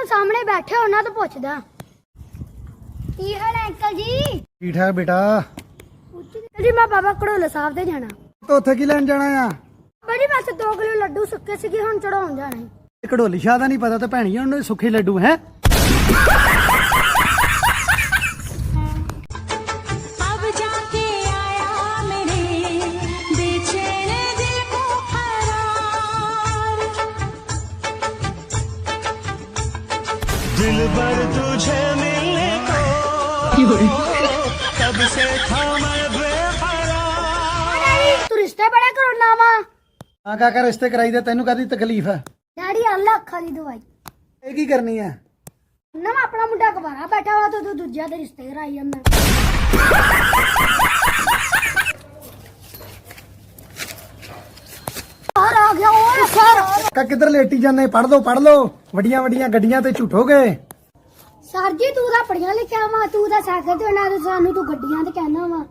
Uncle ਸਾਹਮਣੇ ਬੈਠੇ ਉਹਨਾਂ ਤੋਂ ਪੁੱਛਦਾ। ਕੀ ਹਾਲ ਹੈ ਅੰਕਲ ਜੀ? ਠੀਕ ਠਾਕ ਬੇਟਾ। ਅੰਕਲ ਜੀ ਮੈਂ ਬਾਬਾ ਕੜੋਲੇ ਸਾਹਿਬ ਤੇ ਜਾਣਾ। ਤੂੰ ਉੱਥੇ ਕੀ ਲੈਣ ਜਾਣਾ ਆ? ਬੜੀ ਬਸ 2 ਕਿਲੋ ਲੱਡੂ ਸੁੱਕੇ ਸੀਗੇ ਹੁਣ ਚੜਾਉਣ ਜਾਣਾ। ਇਹ ਘੜੋਲੀ ਸ਼ਾਹ ਦਾ ਨਹੀਂ ਪਤਾ ਤੇ ਭੈਣੀਆਂ ਉਹਨੂੰ ਸੁੱਖੇ ਲੱਡੂ ਹੈ? दिल भर तुझे मिलने को कब से था मैं बेकरार ਤੂੰ ਰਿਸ਼ਤੇ ਬੜਾ ਕਰਾਉਣਾ ਵਾ ਆ ਕਾਕਾ ਰਿਸ਼ਤੇ ਕਰਾਈ ਦੇ ਤੈਨੂੰ ਕਾਦੀ ਤਕਲੀਫ ਹੈ ਡੈਡੀ ਅੱਲਾ ਅੱਖਾਂ ਦੀ ਦਵਾਈ ਇਹ ਕੀ ਕਰਨੀ ਹੈ ਨਾ ਮੈਂ ਆਪਣਾ ਮੁੰਡਾ ਕੁਵਾਰਾ ਬੈਠਾ ਵਾ ਤੇ ਤੂੰ ਦੂਜਿਆਂ ਦੇ ਰਿਸ਼ਤੇ ਕਰਾਈ ਜਾਂਦਾ ਕਾ ਕਿੱਧਰ ਲੇਟੀ ਜਾਂਦੇ? ਪੜ ਲਓ ਪੜ ਲਓ। ਵੱਡੀਆਂ ਵੱਡੀਆਂ ਗੱਡੀਆਂ ਤੇ ਝੂਠੋਗੇ ਸਰ ਜੀ, ਤੂੰ ਤਾਂ ਪੜਿਆ ਲਿਖਿਆ ਵਾ। ਤੂੰ ਤਾਂ ਸਾਈਕਲ ਤੇ ਨਾ ਸਾਨੂੰ ਤੂੰ ਗੱਡੀਆਂ ਤੇ ਕਹਿਣਾ ਵਾ।